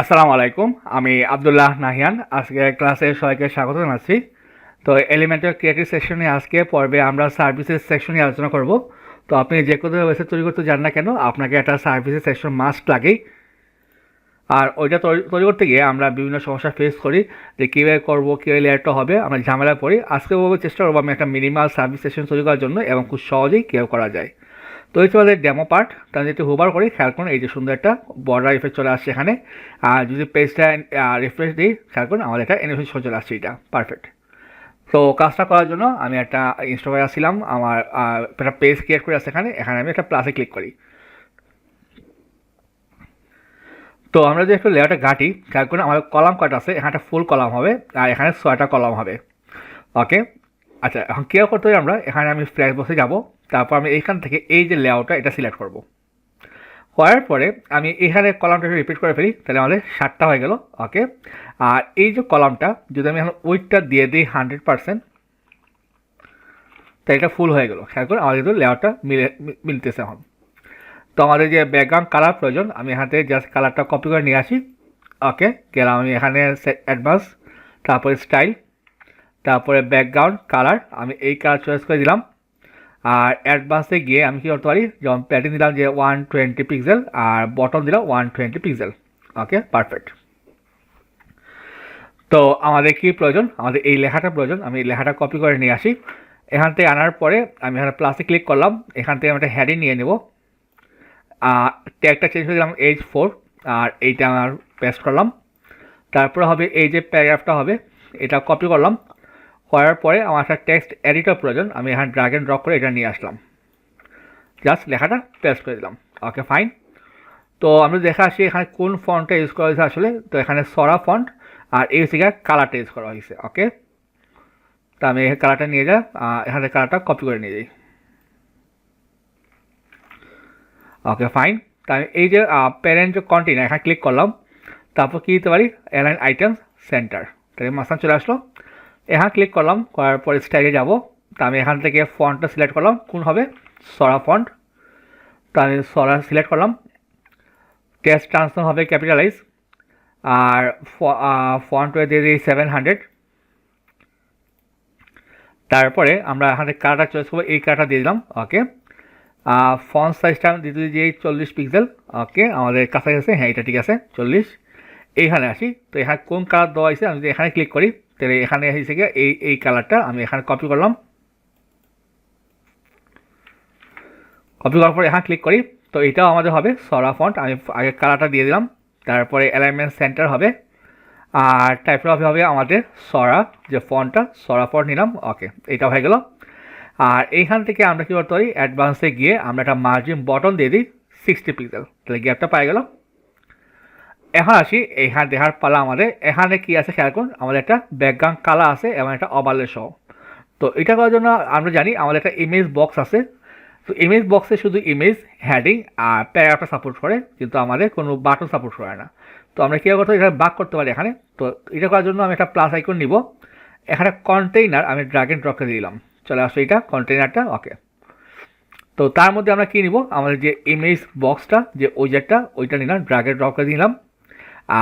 আসসালামু আলাইকুম, আমি আবদুল্লাহ নাহিয়ান। আজকে ক্লাসে সবাইকে স্বাগত জানাচ্ছি। তো এলিমেন্টাল ক্রিয়েটিভ সেকশনে আজকে পর্বে আমরা সার্ভিসেস সেকশন আলোচনা করব। তো আপনি যে কোনো ওয়েবসাইট তৈরি করতে যান না কেন, আপনাকে একটা সার্ভিসেস সেকশন মাস্ট লাগেই। আর ওইটা তৈরি করতে গিয়ে আমরা বিভিন্ন সমস্যা ফেস করি যে কীভাবে করব, কীভাবে লেয়ারটা হবে, আমরা ঝামেলা পড়ি। আজকে চেষ্টা করব আমি একটা মিনিমাল সার্ভিস সেকশন তৈরি করার জন্য এবং খুব সহজেই কীভাবে করা যায়। তো এই চলে ডেমো পার্ট তাহলে যদি হুবার করি, খেয়াল করুন, এই যে সুন্দর একটা বর্ডার ইফেক্ট চলে আসছে এখানে। আর যদি পেজটা রিফ্রেশ দিই, খেয়াল করুন, আমাদের একটা অ্যানিমেশন চলে আসছে এটা। পারফেক্ট তো কাজটা করার জন্য আমি একটা ইনস্টাগ্রামে আসছিলাম, আমার একটা পেজ ক্রিয়েট করে আসছে এখানে। এখানে আমি একটা প্লাসে ক্লিক করি। তো আমরা যদি একটু লেয়ারটা ঘাটি, খেয়াল করুন, আমাদের কলাম কয়টা আছে? এখানে একটা ফুল কলাম হবে, আর এখানে ছয়টা কলাম হবে। ওকে আচ্ছা এখন কী করতে হবে আমরা? এখানে আমি ফ্ল্যাশ বসে যাব, তারপর আমি এইখান থেকে এই যে লেআউটটা এটা সিলেক্ট করব। করার পরে আমি এখানে কলামটা রিপিট করে ফেলি, তাহলে আমাদের সাতটা হয়ে গেল ওকে আর এই যে কলামটা যদি আমি এখন ওইটটা দিয়ে দিই হান্ড্রেড পার্সেন্ট তাই এটা ফুল হয়ে গেল। খেয়াল করে, আমাদের কিন্তু লেআউটটা মিলে মিলতেছে এখন। তো আমাদের যে ব্যাকগ্রাউন্ড কালার প্রয়োজন, আমি এখান থেকে জাস্ট কালারটা কপি করে নিয়ে আসি ওকে গেলাম আমি এখানে অ্যাডভান্স তারপরে স্টাইল তারপরে ব্যাকগ্রাউন্ড কালার আমি এই কালার চয়েস করে দিলাম। আর অ্যাডভান্সে গিয়ে আমি কী করতে পারি? যেমন প্যাটিং দিলাম যে ওয়ান টোয়েন্টি পিক্সেল আর বটম দিলাম one twenty pixel okay perfect তো আমাদের কি প্রয়োজন? আমাদের এই লেখাটা প্রয়োজন। আমি এই লেখাটা কপি করে নিয়ে আসি। এখান থেকে আনার পরে আমি এখানে প্লাসে ক্লিক করলাম। এখান থেকে আমি একটা হ্যাডিং নিয়ে নেব। ট্যাগটা চেঞ্জ করে দিলাম এইচ ফোর আর এইটা আমার পেস্ট করলাম। তারপরে হবে এই যে প্যারাগ্রাফটা হবে, এটা কপি করলাম। করার পরে আমার একটা টেক্সট এডিটর প্রয়োজন আমি এখানে ড্রাগ অ্যান্ড ড্রপ করে এটা নিয়ে আসলাম। জাস্ট লেখাটা পেস্ট করে দিলাম। ওকে ফাইন তো আমরা দেখে আসি এখানে কোন ফন্টটা ইউজ করা হয়েছে আসলে। তো এখানে সরা ফন্ট আর এই থেকে কালারটা ইউজ করা হয়েছে। ওকে তো আমি এখানে কালারটা নিয়ে আহ, এখানে কালারটা কপি করে নিয়ে যাই। ওকে ফাইন তা আমি এই যে প্যারেন্ট যে কন্টেনার এখানে ক্লিক করলাম। তারপর কী দিতে পারি? অ্যালাইন আইটেমস সেন্টার তাহলে মাসান চলে আসলো। এখানে ক্লিক করলাম, করার পরে স্টাইলে যাব। তা আমি এখান থেকে ফন্টটা সিলেক্ট করলাম, কোন হবে? সরা ফন্ট তা আমি সরা সিলেক্ট করলাম। টেস্ট ট্রান্সফার হবে ক্যাপিটালাইজ আর ফন্ট দিয়ে দিই সেভেন হান্ড্রেড তারপরে আমরা এখান কালারটা চয়েস করব, এই কালারটা দিয়ে দিলাম ওকে ফন্ট সাইজটা দিতে দিয়ে চল্লিশ পিক্সেল ওকে আমাদের কাছাকাছি হ্যাঁ এটা ঠিক আছে, চল্লিশ। এইখানে আসি, তো এখানে কোন কালার দেওয়া হয়েছে, আমি যদি এখানে ক্লিক করি তাহলে এখানে এসে গিয়ে এই এই কালারটা আমি এখানে কপি করলাম। কপি করার পরে এখানে ক্লিক করি। তো এটাও আমাদের হবে সরা ফন্ট আমি আগে কালারটা দিয়ে দিলাম। তারপরে অ্যালাইনমেন্ট সেন্টার হবে। আর টাইপটা হবে আমাদের সরা, যে ফন্টটা সরা ফন্ট নিলাম। ওকে এটা হয়ে গেল। আর এইখান থেকে আমরা কী করতে পারি? অ্যাডভান্সে গিয়ে আমরা একটা মার্জিন বটন দিয়ে দিই সিক্সটি পিক্সেল তাহলে গ্যাপটা পাই গেল। এখন আসি, এখানে দেখার পালা আমাদের। এখানে কি আছে খেয়াল করুন, আমাদের একটা ব্যাকগ্রাউন্ড কালা আছে এবং একটা অবালের সহ। তো এটা করার জন্য আমরা জানি আমাদের একটা ইমেজ বক্স আছে। তো ইমেজ বক্সে শুধু ইমেজ হ্যাডিং আর প্যারাগ্রাফটা সাপোর্ট করে, কিন্তু আমাদের কোনো বাটন সাপোর্ট করে না। তো আমরা কী করতে এখানে বাক করতে পারি এখানে। তো এটা করার জন্য আমি একটা প্লাস আইকন নিব। এখানে কন্টেইনার আমি ড্রাগ অ্যান্ড ড্রপ করে দিলাম। চলে আসো এটা কন্টেইনারটা ওকে তো তার মধ্যে আমরা কী নিব? আমাদের যে ইমেজ বক্সটা যে ওইজারটা ওইটা নিলাম ড্রাগ অ্যান্ড ড্রপ করে দিলাম।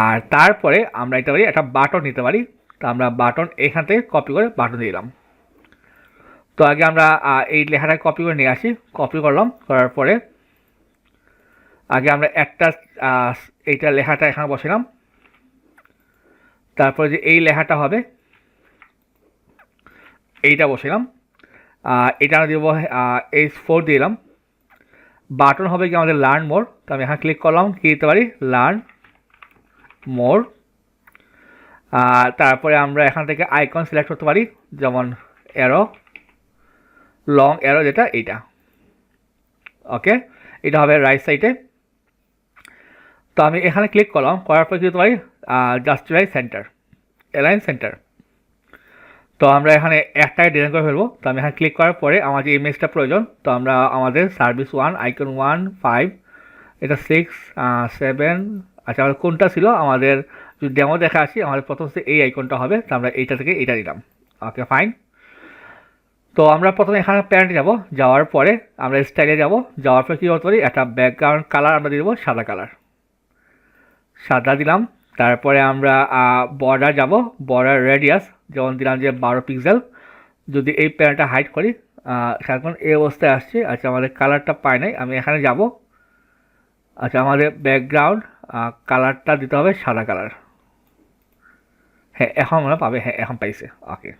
আর তারপরে আমরা এটা পারি একটা বাটন নিতে পারি। তো আমরা বাটন এখান থেকে কপি করে বাটন দিলাম। তো আগে আমরা এই লেখাটা কপি করে নিয়ে আসি। কপি করলাম, করার পরে আগে আমরা একটা এইটা লেখাটা এখানে বসালাম তারপরে যে এই লেখাটা হবে, এইটা বসালাম এটা আমরা দিব এইচ ফোর দিলাম। বাটন হবে কি আমাদের লার্ন মোর তো আমি এখানে ক্লিক করলাম, কী দিতে পারি? লার্ন মোর আর তারপরে আমরা এখান থেকে আইকন সিলেক্ট করতে পারি, যেমন অ্যারো লং অ্যারো যেটা এইটা। ওকে এটা হবে রাইট সাইডে তো আমি এখানে ক্লিক করলাম, করার পর কী পারি? জাস্টিফাই সেন্টার অ্যালাইন সেন্টার তো আমরা এখানে একটাই ডিজাইন করে ফেলব। তো আমি এখানে ক্লিক করার পরে আমার যে ইমেজটা প্রয়োজন, তো আমরা আমাদের service one icon one five এটা সিক্স সেভেন আচ্ছা আমাদের কোনটা ছিল? আমাদের যদি ডেমো দেখা আসি, আমাদের প্রথম এই আইকনটা হবে, তো আমরা এইটা থেকে এইটা দিলাম ওকে ফাইন তো আমরা প্রথমে এখানে প্যান্ট যাব যাওয়ার পরে আমরা স্টাইলে যাব। যাওয়ার পরে কী করতে পারি? একটা ব্যাকগ্রাউন্ড কালার আমরা দিয়ে দেবো, সাদা কালার সাদা দিলাম, তারপরে আমরা বর্ডার যাব বর্ডার রেডিয়াস যেমন দিলাম যে বারো পিক্সেল যদি এই প্যানেলটা হাইট করি এখন এই অবস্থায় আসছে। আচ্ছা আমাদের কালারটা পাই নাই, আমি এখানে যাব। আচ্ছা আমাদের ব্যাকগ্রাউন্ড কালারটা দিতে হবে সাদা কালার হ্যাঁ এখন হয় পাবে হ্যাঁ এখন পাইছে ওকে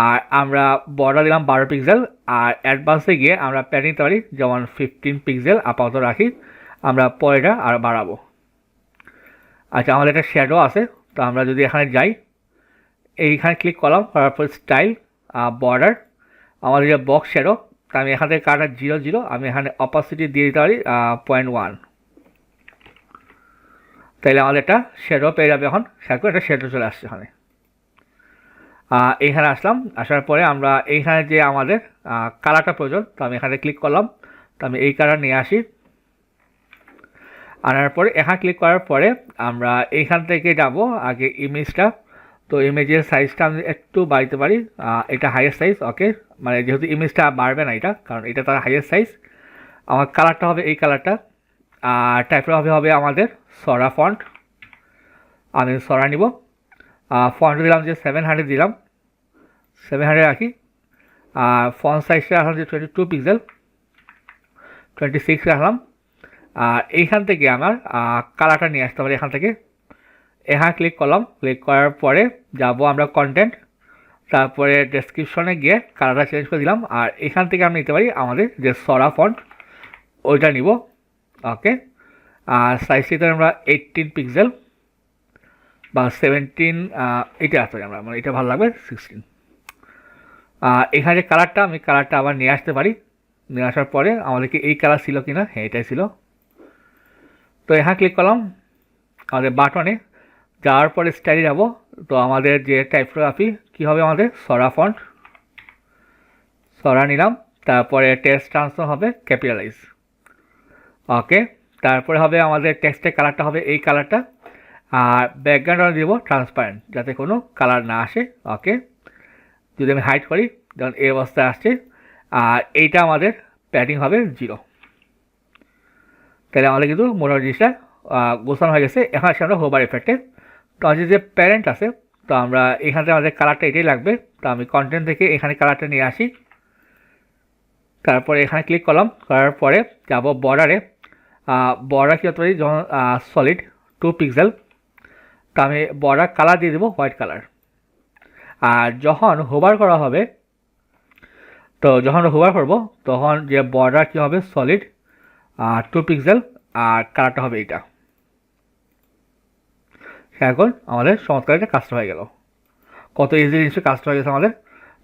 আর আমরা বর্ডার দিলাম বারো পিক্সেল আর অ্যাডভান্সে গিয়ে আমরা প্যাড নিতে পারি, যেমন ফিফটিন পিক্সেল আপাতত রাখি, আমরা পরেটা আর বাড়াবো। আচ্ছা আমাদের একটা শ্যাডো আছে, তো আমরা যদি এখানে যাই, এইখানে ক্লিক করলাম, করার স্টাইল বর্ডার আমাদের যে বক্স শ্যাডো তা আমি এখান থেকে কাটা জিরো জিরো আমি এখানে অপাসিটি দিয়ে দিতে পারি পয়েন্ট ওয়ান তাইলে আমাদের একটা শ্যাডো পেয়ে যাবে এখন। শ্যাডো একটা শ্যাডো চলে আসছে এখানে। এইখানে আসলাম, আসার পরে আমরা এইখানে যে আমাদের কালারটা প্রয়োজন, তো আমি এখানে ক্লিক করলাম। তো আমি এই কালার নিয়ে আসি। আনার পরে এখানে ক্লিক করার পরে আমরা এইখান থেকে যাব আগে ইমেজটা তো ইমেজের সাইজটা আমি একটু বাড়িতে পারি। এটা হাইয়েস্ট সাইজ ওকে মানে যেহেতু ইমেজটা বাড়বে না এটা, কারণ এটা তার হাইয়েস্ট সাইজ আমার কালারটা হবে এই কালারটা। আর টাইপটা হবে হবে আমাদের সরা ফন্ট আমি সরা নিব। ফন্ট দিলাম যে সেভেন হান্ড্রেড দিলাম। সেভেন হান্ড্রেড রাখি। আর ফন্ট সাইজটা রাখলাম যে twenty two pixel twenty six রাখলাম। আর এইখান থেকে আমার কালারটা নিয়ে আসতে পারি এখান থেকে। এখানে ক্লিক করলাম। ক্লিক করার পরে যাব আমরা কন্টেন্ট তারপরে ডেসক্রিপশনে গিয়ে কালারটা চেঞ্জ করে দিলাম। আর এখান থেকে আমরা নিতে পারি আমাদের যে সরা ফন্ট ওইটা নিব। ওকে আর সাইজ সাইজটিতে আমরা এইটিন পিক্সেল বা সেভেন্টিন এটা আসতে আমরা মানে এটা ভালো লাগবে সিক্সটিন এখানে যে কালারটা আমি কালারটা আবার নিয়ে আসতে পারি। নিয়ে আসার পরে আমাদেরকে এই কালার ছিল কি না হ্যাঁ এটাই ছিল। তো এখানে ক্লিক করলাম, আমাদের বাটনে যাওয়ার পরে স্টাইলে যাব। তো আমাদের যে টাইপোগ্রাফি কী হবে আমাদের? সরা ফন্ট সরা নিলাম, তারপরে টেক্সট ট্রান্সফার হবে ক্যাপিটালাইজ ওকে তারপরে হবে আমাদের টেক্সটের কালারটা হবে এই কালারটা আর ব্যাকগ্রাউন্ড দিব ট্রান্সপারেন্ট যাতে কোনো কালার না আসে। ওকে যদি আমি হাইট করি যেমন এই অবস্থায় আসছে, আর এইটা আমাদের প্যাডিং হবে জিরো তাহলে আমাদের কিন্তু মোটামুটি জিনিসটা গোছানো হয়ে গেছে। এখন আসছে আমরা হোবার এফেক্টে তো আমাদের যে প্যারেন্ট আছে, তো আমরা এখান থেকে আমাদের কালারটা এটাই লাগবে। তো আমি কন্টেন্ট থেকে এখানে কালারটা নিয়ে আসি। তারপরে এখানে ক্লিক করলাম। করার পরে যাব বর্ডারে বর্ডার কী হতে পারি? যখন সলিড টু পিক্সেল তো আমি বর্ডার কালার দিয়ে দেবো হোয়াইট কালার আর যখন হোবার করা হবে, তো যখন হোবার করব, তখন যে বর্ডার কী হবে? সলিড টু পিক্সেল আর কালারটা হবে এইটা। এখন আমাদের চমৎকার একটা কাজটা হয়ে গেল। কত ইজি জিনিসের কাজটা হয়ে গেছে আমাদের।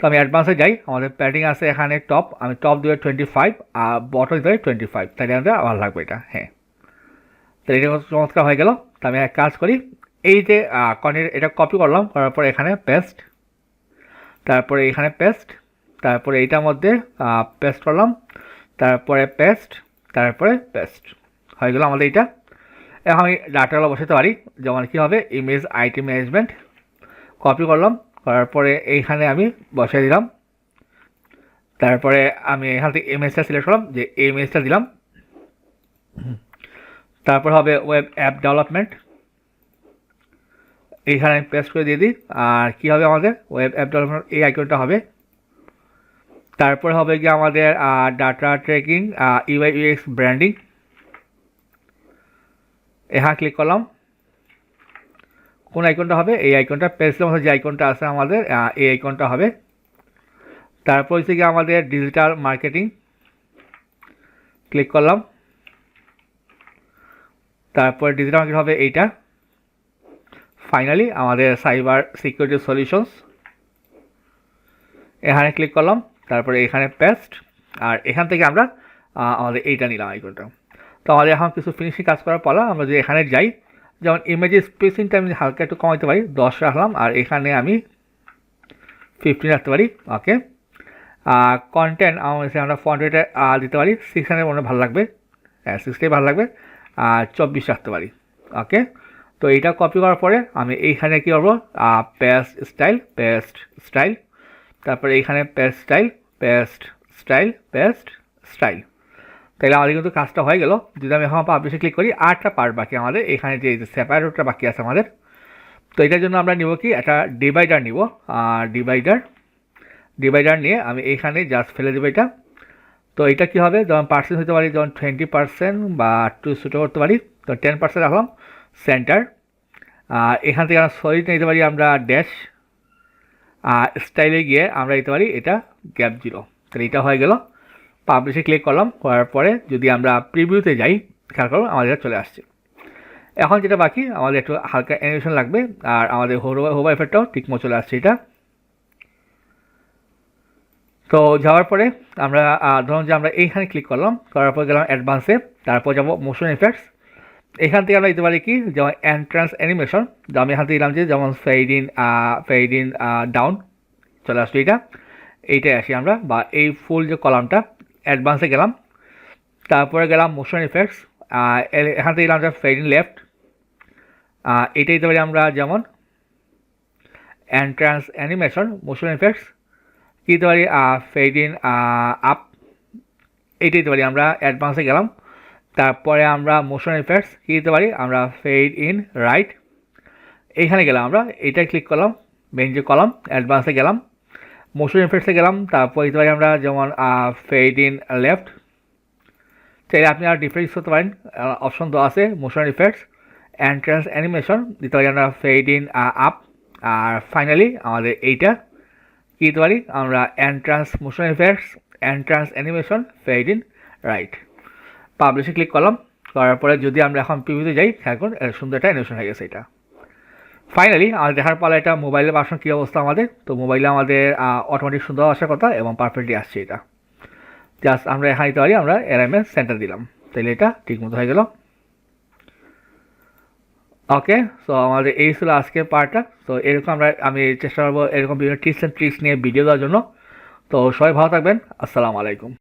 তো আমি অ্যাডভান্সে যাই, আমাদের প্যাটিং আছে এখানে টপ আমি টপ দেবো টোয়েন্টি ফাইভ আর বটম দেবে টোয়েন্টি ফাইভ তাই আমাদের আমার লাগবে এটা হ্যাঁ। তো এটা চমৎকার হয়ে গেল, তো আমি এক কাজ করি, এই যে কন্টেন্ট এটা কপি করলাম, করার পরে এখানে পেস্ট তারপরে এখানে পেস্ট তারপরে এইটার মধ্যে পেস্ট করলাম, তারপরে পেস্ট তারপরে পেস্ট হয়ে গেল আমাদের এইটা। এখন আমি ডাটাগুলো বসাতে পারি, যেমন কী হবে ইমেজ আইটি ম্যানেজমেন্ট কপি করলাম করার পরে এইখানে আমি বসাই দিলাম। তারপরে আমি এখান থেকে ইমেজটা সিলেক্ট করলাম, যে ইমেজটা দিলাম। তারপর হবে ওয়েব অ্যাপ ডেভেলপমেন্ট এইখানে আমি পেস্ট করে দিয়ে দিই, আর কী হবে আমাদের? ওয়েব অ্যাপ ডেভেলপমেন্ট এই আইকনটা হবে। তারপর হবে গিয়ে আমাদের data tracking UI UX branding এখানে ক্লিক করলাম। কোন আইকনটা হবে? এই আইকনটা পেন্সিলের মধ্যে যে আইকনটা আছে আমাদের এই আইকনটা হবে। তারপর হচ্ছে গিয়ে আমাদের ডিজিটাল মার্কেটিং ক্লিক করলাম। তারপর ডিজিটাল মার্কেট হবে এইটা। ফাইনালি আমাদের সাইবার সিকিউরিটি সলিউশনস এখানে ক্লিক করলাম, তারপরে এখানে পেস্ট আর এখান থেকে আমরা আমাদের এইটা নিলাম আইকনটা তো আমাদের এখন কিছু ফিনিশিং কাজ করার পালা, আমরা যদি এখানে যাই যেমন ইমেজের স্পেসিংটা আমি হালকা একটু কমাইতে পারি, দশ রাখলাম, আর এখানে আমি ফিফটিন রাখতে পারি ওকে আর কন্টেন্ট আমার আমরা ফন্ট রেটে দিতে পারি সিক্স হান্ড্রেড মনে ভালো লাগবে হ্যাঁ সিক্সটাই ভালো লাগবে, আর চব্বিশ রাখতে পারি ওকে তো এইটা কপি করার পরে আমি এইখানে কী করব পেস্ট স্টাইল পেস্ট স্টাইল তারপরে এইখানে paste style paste style paste style তাহলে আমাদের কিন্তু কাজটা হয়ে গেল। যদি আমি এখন পাবলিশে ক্লিক করি, আটটা পার্ট বাকি আমাদের। এখানে যে সেপারেটটা বাকি আছে আমাদের। তো এটার জন্য আমরা নিব কি? একটা ডিভাইডার নিব। ডিভাইডার ডিভাইডার নিয়ে আমি এইখানে জাস্ট ফেলে দেবো এটা। তো এটা কী হবে? যেমন পার্সেন্ট হতে পারি, যেমন টোয়েন্টি পার্সেন্ট বা টু ছোটো করতে পারি, তো টেন পার্সেন্ট রাখলাম সেন্টার আর এখান থেকে আমরা সলিড নিতে পারি আমরা ড্যাশ আর স্টাইলে গিয়ে আমরা দিতে পারি এটা গ্যাপ জিরো তাহলে এটা হয়ে গেল। পাবলিশে ক্লিক করলাম, করার পরে যদি আমরা প্রিভিউতে যাই, খেয়াল করো আমাদের এটা চলে আসছে। এখন যেটা বাকি, আমাদের একটু হালকা অ্যানিমেশন লাগবে, আর আমাদের হোবা এফেক্টটাও ঠিকমতো চলে আসছে এটা। তো যাওয়ার পরে আমরা ধরুন যে আমরা এইখানে ক্লিক করলাম, করার পর গেলাম অ্যাডভান্সে তারপর যাব মোশন এফেক্টস এখান থেকে আমরা দিতে পারি কি, যেমন এন্ট্রান্স অ্যানিমেশন আমি এখান থেকে দিলাম যে, যেমন ফেড ইন ইন ডাউন চলে আসলো এইটা এইটাই আসি আমরা, বা এই ফুল যে কলামটা অ্যাডভান্সে গেলাম। তারপরে গেলাম মোশন এফেক্টস এখান থেকে গেলাম ফেড ইন লেফট এইটা দিতে পারি আমরা যেমন এন্ট্রান্স অ্যানিমেশন মোশন এফেক্টস কী দিতে পারি ফেড ইন আপ এইটা দিতে পারি আমরা অ্যাডভান্সে গেলাম। তারপরে আমরা মোশন ইফেক্টস কী দিতে পারি আমরা ফেড ইন রাইট এইখানে গেলাম আমরা এইটাই ক্লিক করলাম মেন যে কলাম অ্যাডভান্সে গেলাম। মোশন এফেক্টসে গেলাম, তারপর দিতে পারি আমরা যেমন ফেড ইন লেফট চাইলে আপনি আর ডিফারেন্স করতে পারেন অপশন তো আছে মোশন ইফেক্টস এন্ট্রান্স অ্যানিমেশন দিতে পারি আমরা ফেড ইন আপ আর ফাইনালি আমাদের এইটা, কী দিতে পারি, আমরা entrance motion effects entrance animation fade in right পাবলিশে click করলাম, করার পরে যদি আমরা এখন পিভিতে যাই এখন সুন্দর একটা অ্যানিমেশন হয়ে গেছে এটা। ফাইনালি আমাদের দেখার পালা এটা মোবাইলে বাসার কী অবস্থা আমাদের? তো মোবাইলে আমাদের অটোমেটিক সুন্দর আসার কথা এবং পারফেক্টলি আসছে এটা। জাস্ট আমরা এখানে দিতে পারি, আমরা এরএমএস সেন্টার দিলাম। তাহলে এটা ঠিকমতো হয়ে গেল। ওকে সো আমাদের এই ছিল আজকের পার্টটা। তো এরকম আমরা, আমি চেষ্টা করব এরকম বিভিন্ন টিপস অ্যান্ড ট্রিক্স নিয়ে ভিডিও দেওয়ার জন্য। তো সবাই ভালো থাকবেন। আসসালামু আলাইকুম।